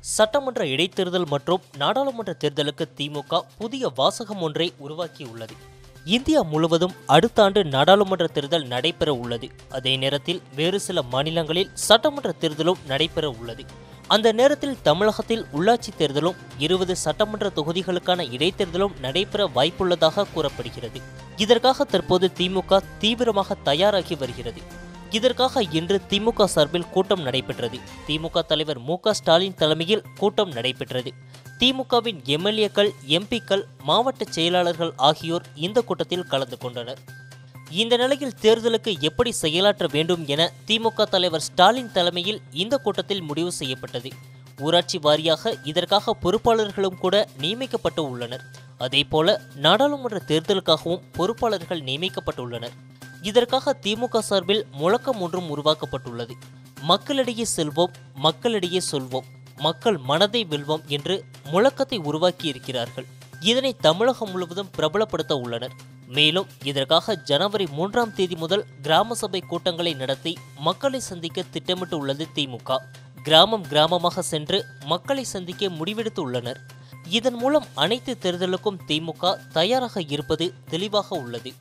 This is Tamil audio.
சட்டமன்ற இடைத்தேர்தல் மற்றும் நாடாளுமன்ற தேர்தலுக்கு திமுக புதிய வாசகம் ஒன்றை உருவாக்கியுள்ளது. இந்தியா முழுவதும் அடுத்த ஆண்டு நாடாளுமன்ற தேர்தல் நடைபெற உள்ளது. அதே நேரத்தில் வேறு சில மாநிலங்களில் சட்டமன்ற தேர்தலும் நடைபெற உள்ளது. அந்த நேரத்தில் தமிழகத்தில் உள்ளாட்சி தேர்தலும் இருபது சட்டமன்ற தொகுதிகளுக்கான இடைத்தேர்தலும் நடைபெற வாய்ப்புள்ளதாக கூறப்படுகிறது. இதற்காக தற்போது திமுக தீவிரமாக தயாராகி வருகிறது. இதற்காக இன்று திமுக சார்பில் கூட்டம் நடைபெற்றது. திமுக தலைவர் மு க ஸ்டாலின் தலைமையில் கூட்டம் நடைபெற்றது. திமுகவின் எம்எல்ஏக்கள் எம்பிக்கள் மாவட்ட செயலாளர்கள் ஆகியோர் இந்த கூட்டத்தில் கலந்து கொண்டனர். இந்த நிலையில் தேர்தலுக்கு எப்படி செயலாற்ற வேண்டும் என திமுக தலைவர் ஸ்டாலின் தலைமையில் இந்த கூட்டத்தில் முடிவு செய்யப்பட்டது. ஊராட்சி வாரியாக இதற்காக பொறுப்பாளர்களும் கூட நியமிக்கப்பட்டு உள்ளனர். அதேபோல நாடாளுமன்ற தேர்தலுக்காகவும் பொறுப்பாளர்கள் நியமிக்கப்பட்டுள்ளனர். இதற்காக திமுக சார்பில் முழக்கம் ஒன்றும் உருவாக்கப்பட்டுள்ளது. மக்களிடையே செல்வோம் மக்களிடையே சொல்வோம் மக்கள் மனதை வெல்வோம் என்று முழக்கத்தை உருவாக்கி இருக்கிறார்கள் இதனை தமிழகம் முழுவதும் பிரபலப்படுத்த உள்ளனர். மேலும் இதற்காக ஜனவரி மூன்றாம் தேதி முதல் கிராம சபை கூட்டங்களை நடத்தி மக்களை சந்திக்க திட்டமிட்டு உள்ளது திமுக. கிராமம் கிராமமாக சென்று மக்களை சந்திக்க முடிவெடுத்து உள்ளனர். இதன் மூலம் அனைத்து தேர்தலுக்கும் திமுக தயாராக இருப்பது தெளிவாக உள்ளது.